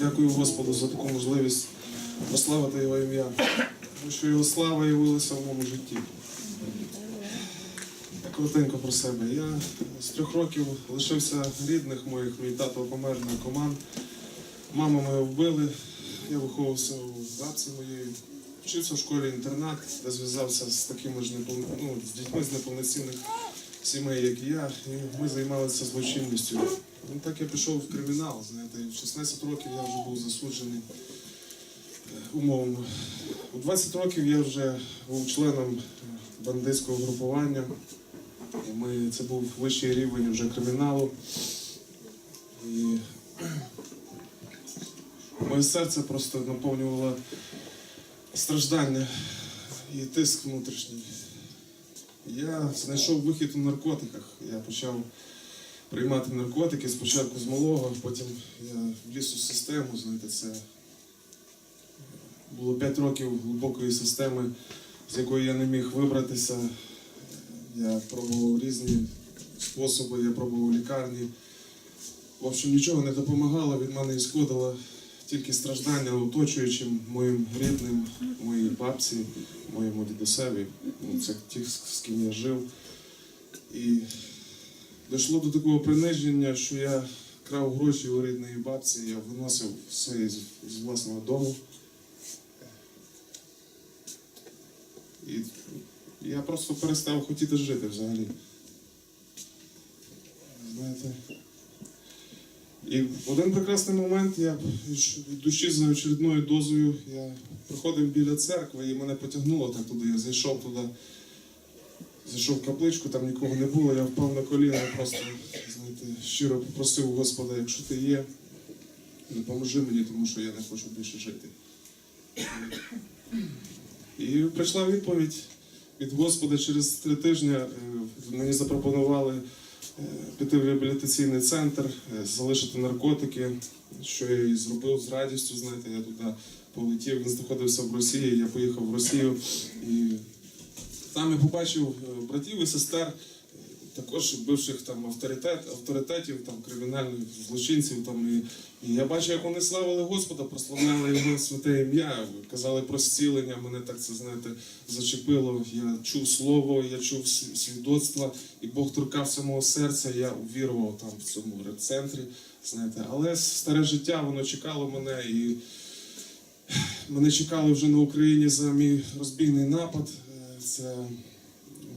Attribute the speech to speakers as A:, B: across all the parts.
A: дякую Господу за таку можливість прославити його ім'я. Тому що його слава явилася в моєму житті. Коротенько про себе. Я з трьох років лишився рідних моїх, мій тато помер наркоман. Маму мою вбили, я виховувався у бабці моєї. Вчився в школі інтернат, де зв'язався з такими ж непов... ну, з дітьми з неповноцінних сімей, як і я, і ми займалися злочинністю. Ну, так я пішов в кримінал, знаєте, в 16 років я вже був засуджений е, умовно. У 20 років я вже був членом бандитського групування. І ми, це був вищий рівень вже криміналу. І моє серце просто наповнювало страждання і тиск внутрішній. Я знайшов вихід у наркотиках. Я почав приймати наркотики спочатку з малого, потім я вліз у систему, знаєте, це було 5 років глибокої системи, з якої я не міг вибратися. Я пробував різні способи, я пробував лікарні. В общем, нічого не допомагало, від мене ісходило тільки страждання оточуючим моїм рідним, моїй бабці, моєму дідусеві. Ну, Це ті, з ким я жив. І дійшло до такого приниження, що я крав гроші у рідної бабці, я виносив все з власного дому. І я просто перестав хотіти жити взагалі. Знаєте. І в один прекрасний момент я від душі за очередною дозою я проходив біля церкви і мене потягнуло так туди. Я зайшов туди, зайшов в капличку, там нікого не було, я впав на коліна просто знаєте, щиро попросив Господа, якщо ти є, допоможи мені, тому що я не хочу більше жити. І прийшла відповідь від Господа через три тижні. е, Мені запропонували піти в реабілітаційний центр, е, залишити наркотики, що я і зробив з радістю. Знаєте, я туди полетів. Він знаходився в Росії. Я поїхав в Росію і там я побачив е, братів і сестер. Також бивших там авторитет, авторитетів, там кримінальних злочинців. Там і, і я бачу, як вони славили Господа, прославляли його святе ім'я, казали про зцілення. Мене так це знаєте зачепило. Я чув слово, я чув сві- свідоцтва, і Бог торкався мого серця. Я увірував там в цьому репцентрі. Знаєте, але старе життя воно чекало мене і. Мене чекали вже на Україні за мій розбійний напад. Е, Це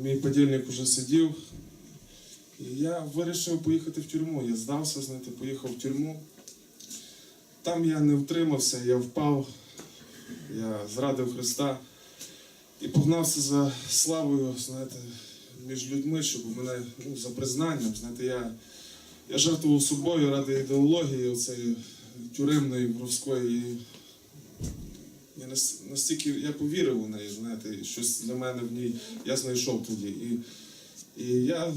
A: мій подільник вже сидів. Я вирішив поїхати в тюрму. Я здався, знаєте, поїхав в тюрму. Там я не втримався, я впав, я зрадив Христа і погнався за славою, знаєте, між людьми, щоб у мене ну, за признанням. Знаєте, я, я жертвував собою ради ідеології оцеї тюремної воровської. І я настільки я повірив у неї, знаєте, щось для мене в ній я знайшов тоді. І, і я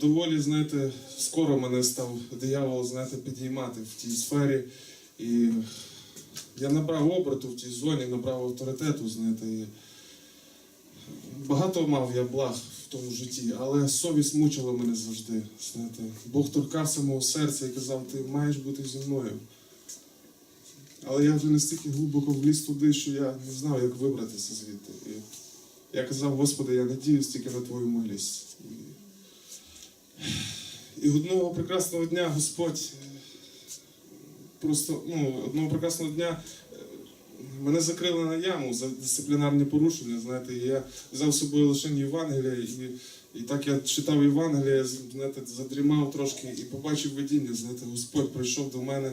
A: доволі, знаєте, скоро мене став диявол, знаєте, підіймати в тій сфері. І я набрав оберту в тій зоні, набрав авторитету, знаєте. І багато мав я благ в тому житті, але совість мучила мене завжди. Знаєте. Бог торкався мого серця і казав, ти маєш бути зі мною. Але я вже настільки глибоко вліз туди, що я не знав, як вибратися звідти. І я казав, Господи, я надіюсь тільки на Твою милість. І, одного прекрасного дня Господь е, просто ну, одного прекрасного дня е, мене закрили на яму за дисциплінарні порушення. Знаєте, і я взяв з собою лише Євангелія, і, і так я читав Євангелія, знаєте, задрімав трошки і побачив видіння. Знаєте, Господь прийшов до мене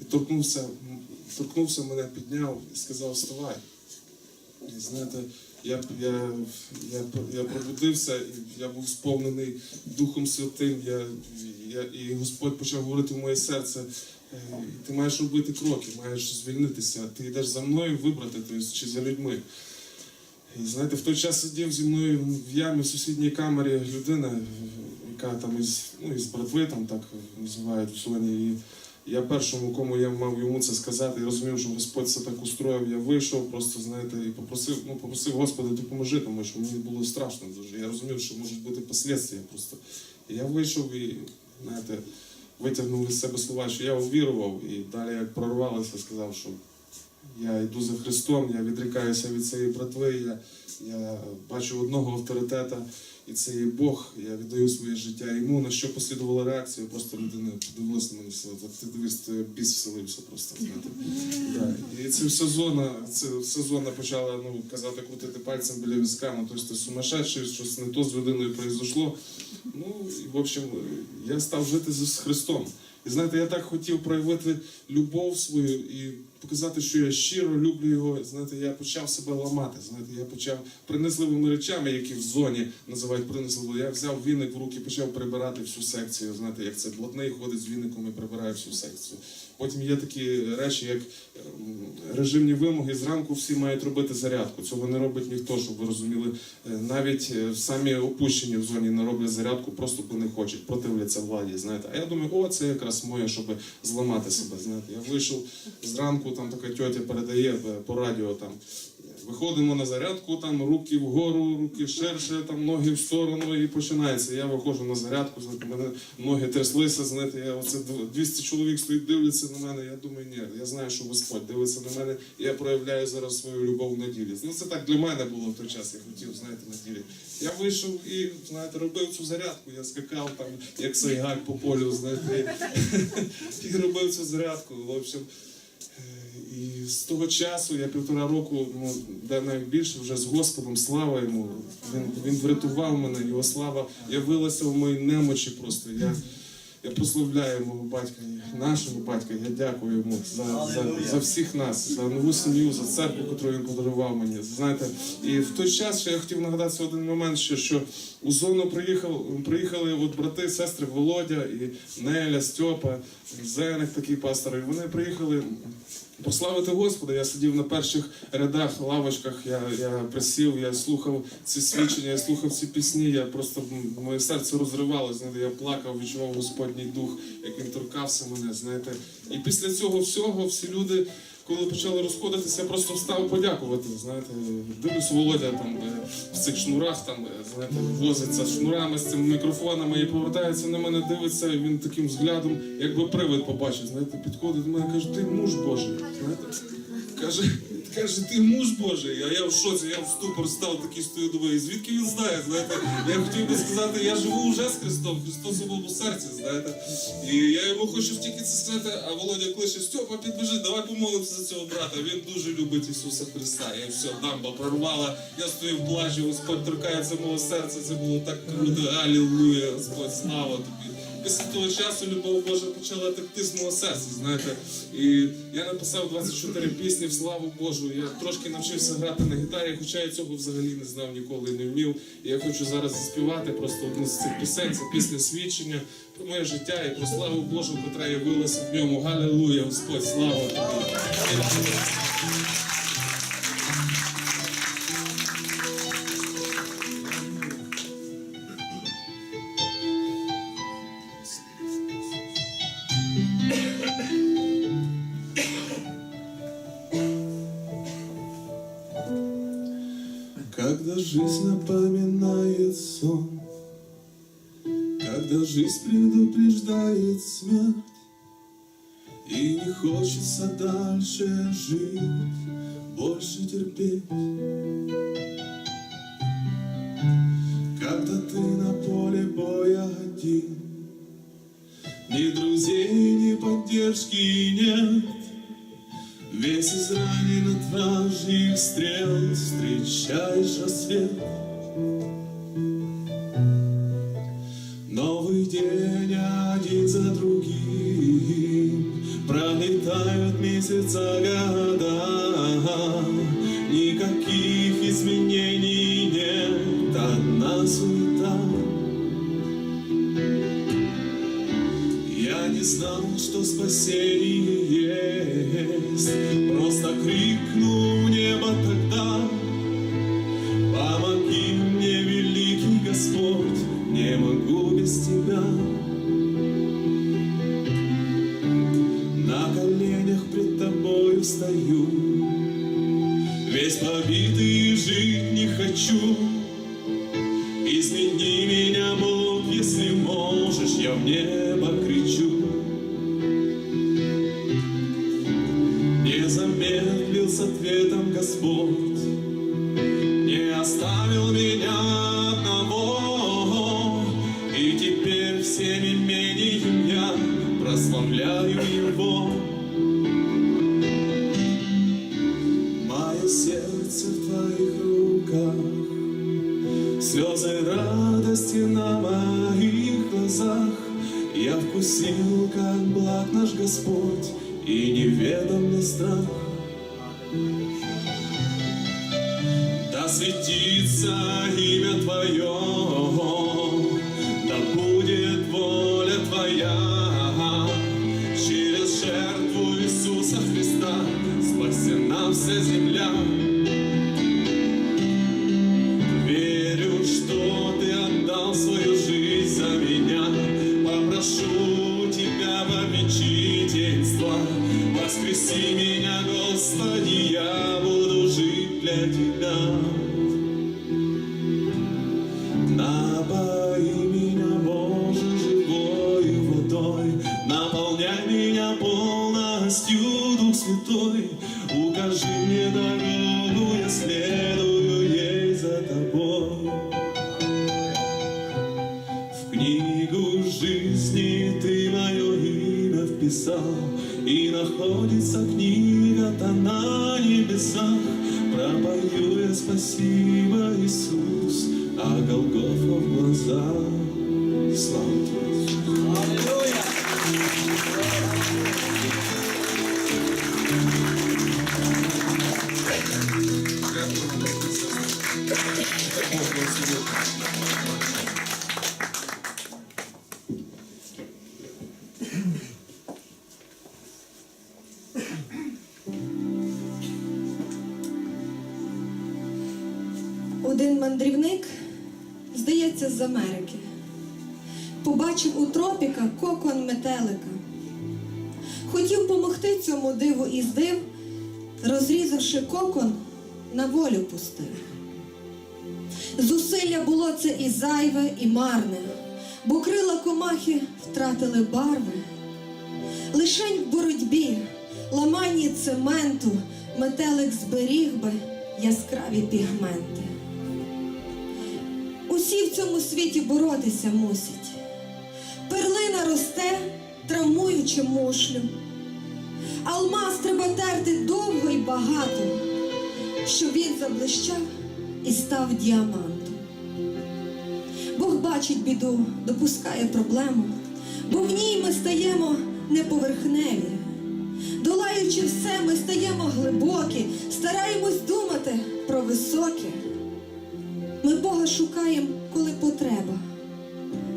A: і торкнувся, торкнувся мене, підняв і сказав, вставай. І знаєте, я, я, я, я пробудився, я був сповнений Духом Святим. Я, я, і Господь почав говорити в моє серце. е, Ти маєш робити кроки, маєш звільнитися. Ти йдеш за мною вибрати чи за людьми. І знаєте, в той час сидів зі мною в ямі в сусідній камері людина, яка там із, ну, із братви, там так називають в зоні. Я першому, кому я мав йому це сказати, і розумів, що Господь це так устроїв. Я вийшов, просто знаєте, і попросив, ну, попросив Господа, допоможи, тому що мені було страшно дуже. Я розумів, що можуть бути послідствия просто. І я вийшов і, знаєте, витягнув із себе слова, що я увірував, і далі як прорвалося, сказав, що я йду за Христом, я відрікаюся від цієї братви, я, я бачу одного авторитета, і це є Бог. Я віддаю своє життя йому. На що послідувала реакція? Просто людина подивилася на мене все. «Та Ти дивись, біс вселився просто. Знаєте. І це все зона, це все зона почала ну, казати, крутити пальцем біля візка, ну тобто ти сумасшедший, щось не то з людиною произошло. Ну, і в общем, я став жити з Христом. І знаєте, я так хотів проявити любов свою і показати, що я щиро люблю його. Знаєте, я почав себе ламати. Знаєте, я почав принесливими речами, які в зоні називають принесливими. Я взяв віник в руки, почав прибирати всю секцію. Знаєте, як це блатний ходить з віником і прибирає всю секцію. Потім є такі речі, як ем, режимні вимоги. Зранку всі мають робити зарядку. Цього не робить ніхто, щоб ви розуміли. Е, Навіть е, самі опущені в зоні не роблять зарядку, просто бо не хочуть, противляться владі. Знаєте, а я думаю, о, це якраз моє, щоб зламати себе. Знаєте, я вийшов зранку, там така тьотя передає е, по радіо там. Виходимо на зарядку, там руки вгору, руки ширше, там ноги в сторону і починається. Я виходжу на зарядку, мене ноги тряслися, знаєте, я оце 200 чоловік стоїть, дивляться на мене. Я думаю, ні, я знаю, що Господь дивиться на мене, і я проявляю зараз свою любов на ділі. Ну це так для мене було в той час. Я хотів, знаєте, на ділі. Я вийшов і знаєте, робив цю зарядку. Я скакав там, як сайгаль по полю, знаєте, і робив цю зарядку. В общем. І з того часу я півтора року, ну де навіть більше, вже з Господом, слава йому. Він, він врятував мене, його слава явилася в моїй немочі просто. Я, я прославляю мого батька, нашого батька. Я дякую йому за, за, за всіх нас, за нову сім'ю, за церкву, яку він подарував мені. Знаєте, і в той час ще я хотів нагадати один момент, що, що у зону приїхав, приїхали от брати, сестри Володя і Неля, Стьопа, Зеник такий пастор. І вони приїхали прославити Господа. Я сидів на перших рядах, лавочках, я, я присів, я слухав ці свідчення, я слухав ці пісні. Я просто моє серце розривалося. Знаєте, я плакав, відчував Господній дух, як він торкався мене. Знаєте, і після цього всього всі люди. Коли почали розходитися, я просто встав подякувати. Знаєте, дивлюсь, Володя там е, в цих шнурах, там е, знаєте, возиться шнурами з цими мікрофонами і повертається на мене, дивиться, і він таким взглядом, якби привид побачив, знаєте, підходить до мене, каже, ти муж Божий. Знаєте, каже, каже, ти муж Божий. А я в шоці, я в ступор став такий стою, думаю, і звідки він знає, знаєте, я хотів би сказати, я живу вже з Христом, Христос у моєму серці, знаєте. І я йому хочу тільки це сказати, а Володя кличе, Стьопа, підбіжи, давай помолимося за цього брата. Він дуже любить Ісуса Христа. І все, дамба прорвала. Я стою в плажі, Господь торкається мого серця. Це було так круто. Алілуя, Господь, слава тобі. Після того часу любов Божа почала текти з мого серця, знаєте. І я написав 24 пісні в славу Божу. Я трошки навчився грати на гітарі, хоча я цього взагалі не знав, ніколи не вмів. І я хочу зараз заспівати просто одну з цих пісень. Це пісня свідчення про моє життя і про славу Божу, котра явилася в ньому. Галилуя, Господь, слава тобі.
B: Предупреждает смерть, И не хочется дальше жить, больше терпеть. Когда ты на поле боя один, Ни друзей, ни поддержки нет, Весь изранен от вражьих стрел Встречаешь рассвет спасение есть. Просто крикнул в небо тогда. Помоги мне, великий Господь Не могу без Тебя. На коленях пред Тобою стою. Весь побитый жить не хочу как благ наш Господь, и неведомый страх. Да светится имя Твое, Святой. Укажи мне дорогу, я следую ей за Тобой. В книгу жизни Ты мое имя вписал, и находится книга-то на небесах. Пропою я спасибо, Иисус, а Голгофа в глазах. Слава Тебе.
C: Один мандрівник, здається, з Америки, побачив у тропіка кокон метелика. Хотів помогти цьому диву і здив, розрізавши кокон, на волю пустив. Зусилля було це і зайве, і марне, бо крила комахи втратили барви. Лишень в боротьбі, ламанні цементу, метелик зберіг би яскраві пігменти. Усі в цьому світі боротися мусять. Перлина росте, травмуючи мушлю. Алмаз треба терти довго і багато, щоб він заблищав і став діамантом. Бог бачить біду, допускає проблему, бо в ній ми стаємо неповерхневі. Долаючи все, ми стаємо глибокі, стараємось думати про високе. Ми Бога шукаємо, коли потреба.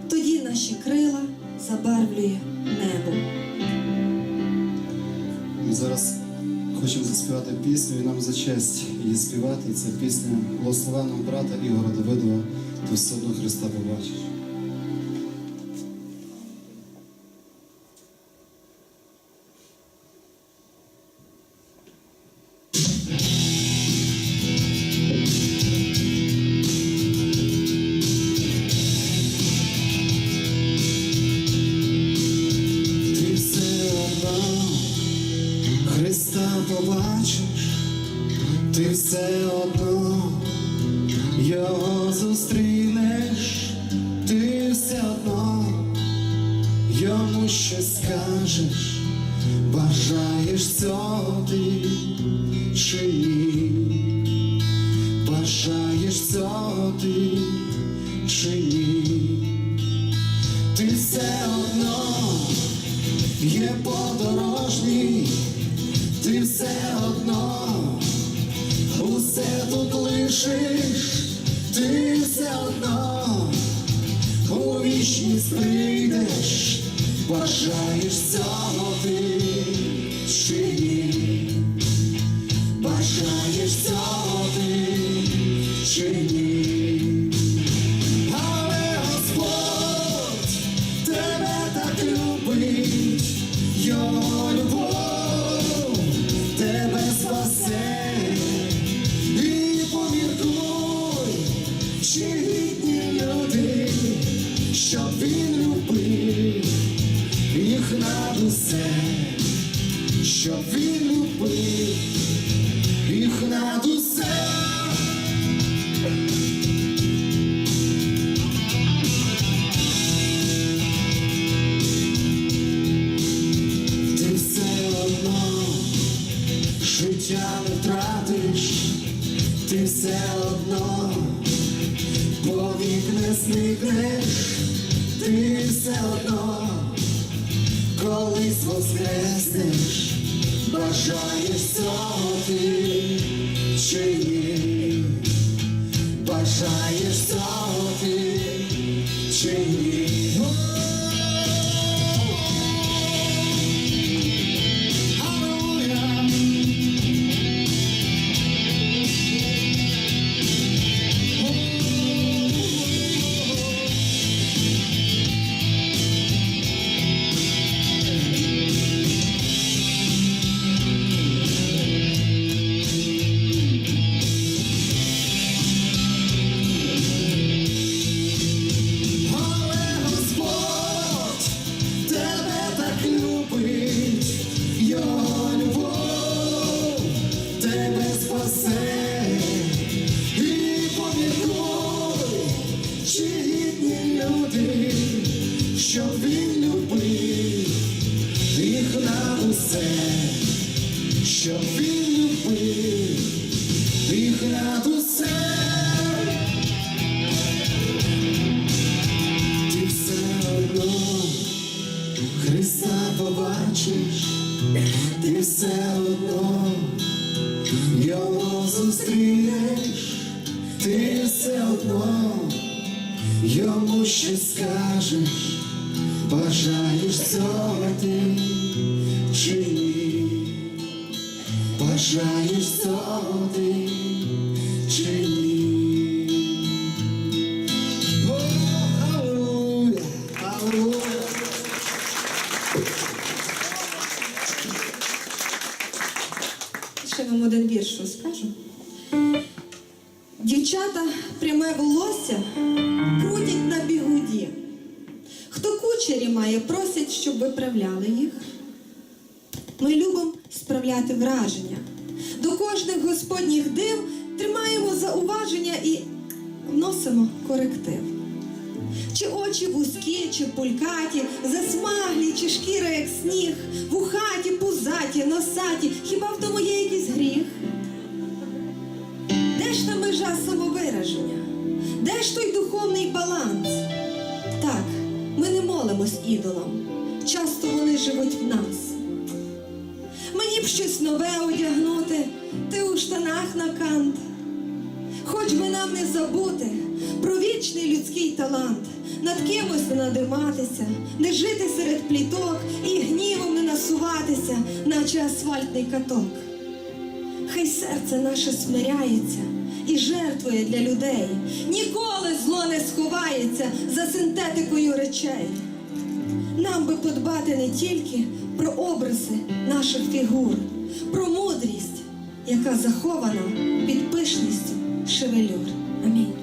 C: Тоді наші крила забарвлює небо.
D: Ми зараз хочемо заспівати пісню, і нам за честь її співати. Це пісня благословеного брата Ігора Давидова «Ти все одно Христа побачиш. Побачиш, ти все одно його зустрінеш, ти все одно йому щось скажеш, бажаєш цього ти чи ні, бажаєш цього ти чи ні. Ти все одно повік не зникнеш, ти все одно колись воскреснеш, бажаєш цього ти чи ні, бажаєш цього ти чи ні. Бажаєш цього ти чи ні, бажаєш цього ти
C: справляти враження. До кожних господніх див тримаємо зауваження і вносимо коректив. Чи очі вузькі, чи пулькаті, засмаглі, чи шкіра, як сніг, вухаті, пузаті, носаті, хіба в тому є якийсь гріх? Де ж та межа самовираження? Де ж той духовний баланс? Так, ми не молимось ідолам. Часто вони живуть в нас. Щось нове одягнути, ти у штанах на кант. Хоч би нам не забути про вічний людський талант, над кимось не надиматися, не жити серед пліток і гнівом не насуватися, наче асфальтний каток. Хай серце наше смиряється і жертвує для людей. Ніколи зло не сховається за синтетикою речей. Нам би подбати не тільки про образи наших фігур, про мудрість, яка захована під пишністю шевелюр. Амінь.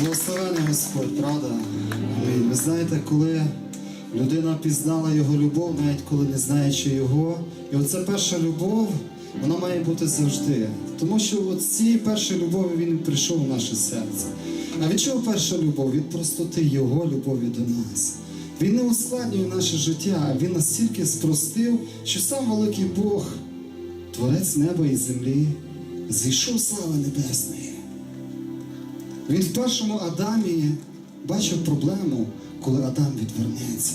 D: Благословений Господь, правда? Амінь. Ви знаєте, коли людина пізнала його любов, навіть коли не знаючи його, і оця перша любов, вона має бути завжди. Тому що от з цієї першої любові він прийшов в наше серце. А від чого перша любов? Від простоти Його любові до нас. Він не ускладнює наше життя, він настільки спростив, що сам великий Бог, творець неба і землі, зійшов слави небесної. Він в першому Адамі бачив проблему, коли Адам відвернеться.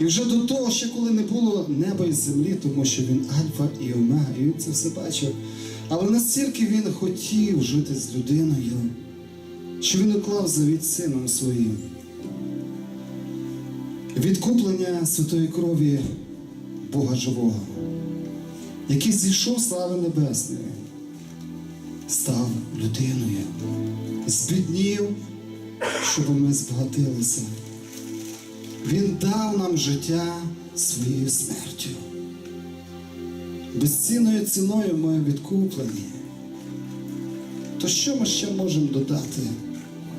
D: І вже до того, ще коли не було неба і землі, тому що він Альфа і Омега, і він це все бачив. Але настільки він хотів жити з людиною, що він уклав завіт сином своїм. Відкуплення святої крові Бога Живого, який зійшов слави небесної, став людиною, збіднів, щоб ми збагатилися. Він дав нам життя своєю смертю. Безцінною ціною ми відкуплені. То що ми ще можемо додати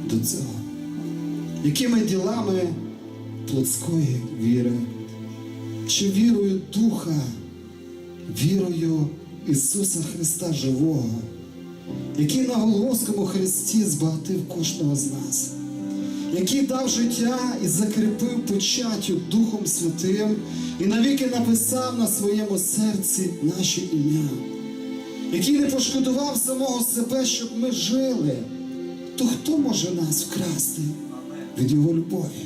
D: до цього? Якими ділами плотської віри, чи вірою Духа вірою Ісуса Христа Живого, який на Голгофському хресті збагатив кожного з нас, який дав життя і закріпив печаттю Духом Святим і навіки написав на своєму серці наше ім'я, який не пошкодував самого себе, щоб ми жили, то хто може нас вкрасти від Його любові?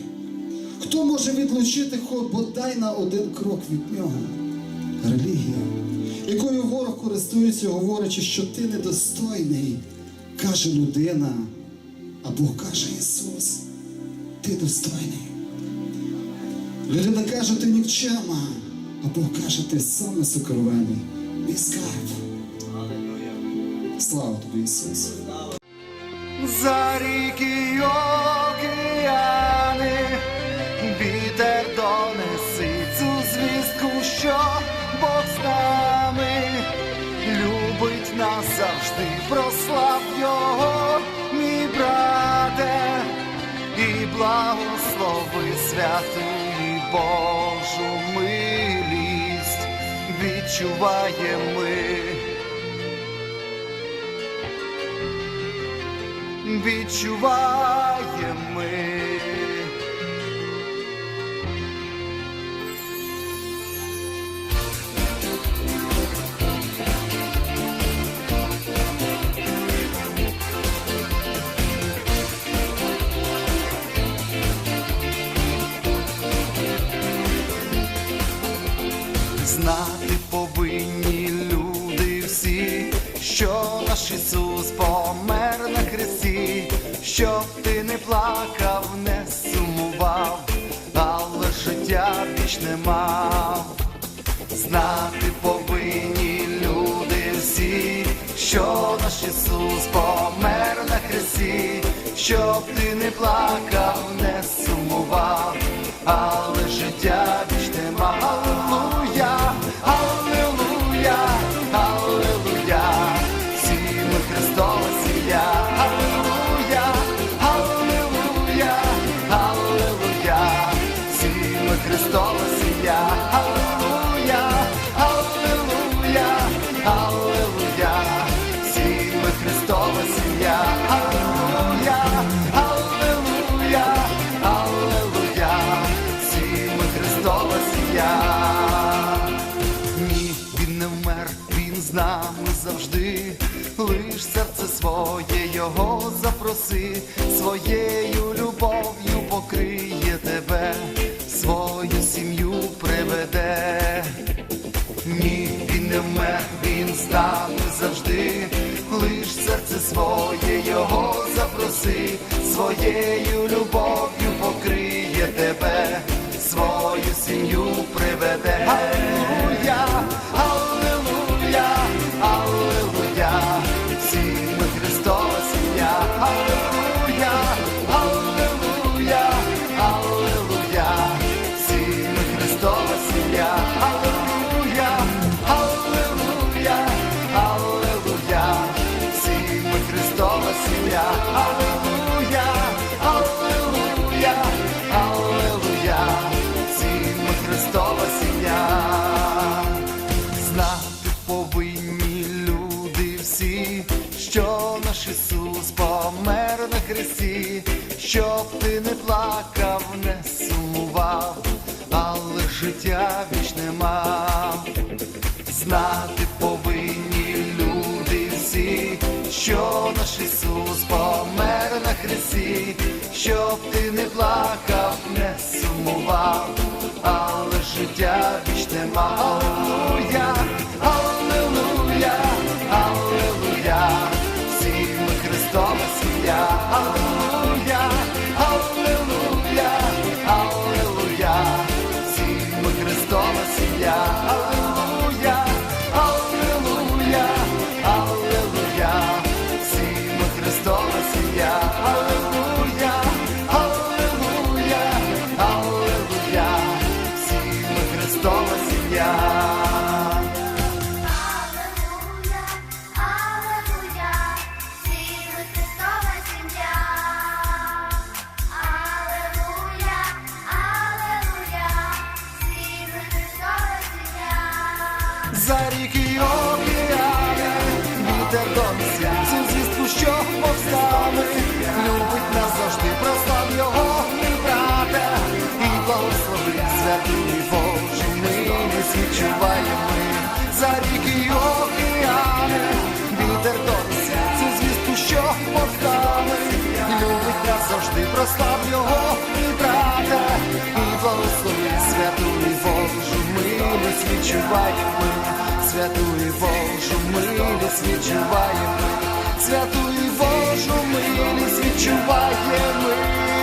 D: Хто може відлучити бодай на один крок від нього? Релігія, якою ворог користується, говорячи, що ти недостойний, каже людина, а Бог каже Ісус, ти достойний. Людина каже, ти нікчема, а Бог каже, ти саме сокровений, мій скарб. Слава тобі, Ісус!
E: За ріки й океани, вітер донеси цю звістку, що Бог з нами любить нас завжди, прослав його, мій брате, і благослови святу і Божу милість відчуваємо ми. Відчуваємо ми. Знати повинні люди всі, що наш Ісус помер на щоб ти не плакав, не сумував, але життя вічне мав. Знати повинні люди всі, що наш Ісус помер на хресті, щоб ти не плакав, не сумував, але життя вічне мав. Запроси, своєю любов'ю покриє тебе, свою сім'ю приведе. Ні, він не вмер, він нами завжди. Лиш серце своє його запроси, своєю любов'ю покриє тебе, свою сім'ю приведе. Не плакав, не сумував, але життя вічне мало Аллилуйя, за ріки океани, вітер донесе цю звістку, що повстане, любить нас завжди, прослав його, мій брате, і благослови святу Божу милість відчуваємо ми за ріки океани, вітер донесе цю звістку, що повстане, любить нас завжди, прослав його, мій брате, і благослови святу Божу милість відчуваємо святу Божу милість відчуваємо святу Божу милість відчуваємо.